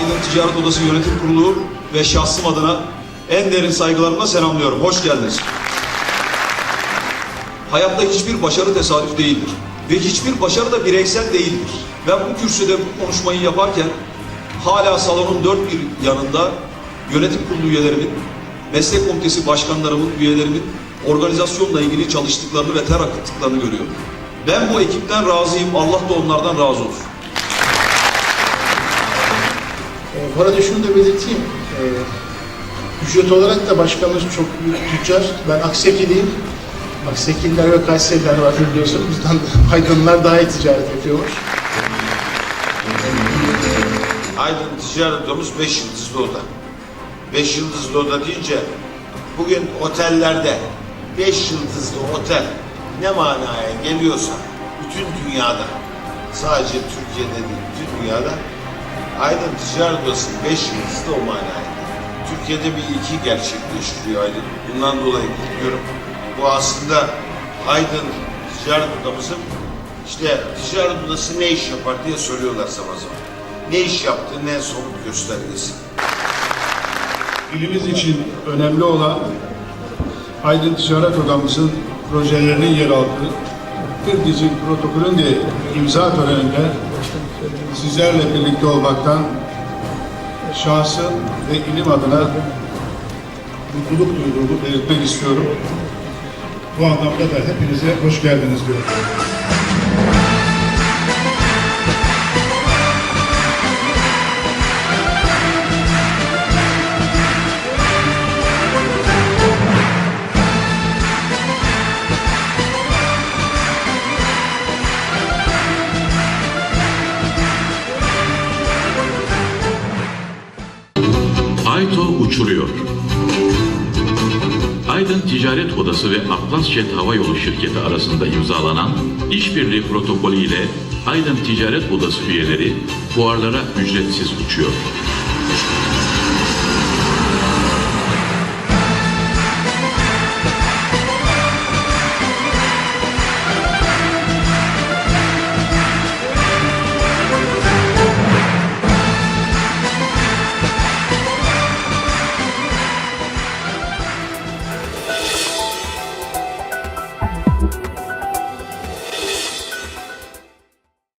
Ticaret Odası Yönetim Kurulu ve şahsım adına en derin saygılarımla selamlıyorum. Hoş geldiniz. Hayatta hiçbir başarı tesadüf değildir. Ve hiçbir başarı da bireysel değildir. Ben bu kürsüde bu konuşmayı yaparken hala salonun dört bir yanında yönetim kurulu üyelerimin, meslek komitesi başkanlarımın, üyelerimin organizasyonla ilgili çalıştıklarını ve ter akıttıklarını görüyorum. Ben bu ekipten razıyım. Allah da onlardan razı olsun. Bu arada şunu da belirteyim. E, ücret olarak da başkanımız çok büyük tüccar. Ben Aksekiliyim. Aksekiller ve Kayseriler var biliyorsunuz. Bizden Aydınlar daha iyi ticaret yapıyormuş. Aydın ticaret odamız 5 yıldızlı oda. 5 yıldızlı oda deyince bugün otellerde 5 yıldızlı otel ne manaya geliyorsa bütün dünyada sadece Türkiye'de değil bütün dünyada Aydın Ticaret Odası 5 yıldızlı o manaya. Türkiye'de bir iki gerçekleştiriyor Aydın. Bundan dolayı kutluyorum. Bu aslında Aydın Ticaret Odamızın işte ticaret odası ne iş yapar diye soruyorlar zaman zaman. Ne iş yaptığı ne somut göstergesi. İlimiz için önemli olan Aydın Ticaret Odamızın projelerinin yer aldığı Kırgız'ın protokolün de imza töreninde sizlerle birlikte olmaktan şahsım ve ilim adına mutluluk duyduğumu belirtmek istiyorum. Bu anlamda da hepinize hoş geldiniz diyorum. Ayto uçuruyor. Aydın Ticaret Odası ve Atlas Jet Hava Yolu Şirketi arasında imzalanan işbirliği protokolü ile Aydın Ticaret Odası üyeleri fuarlara ücretsiz uçuyor.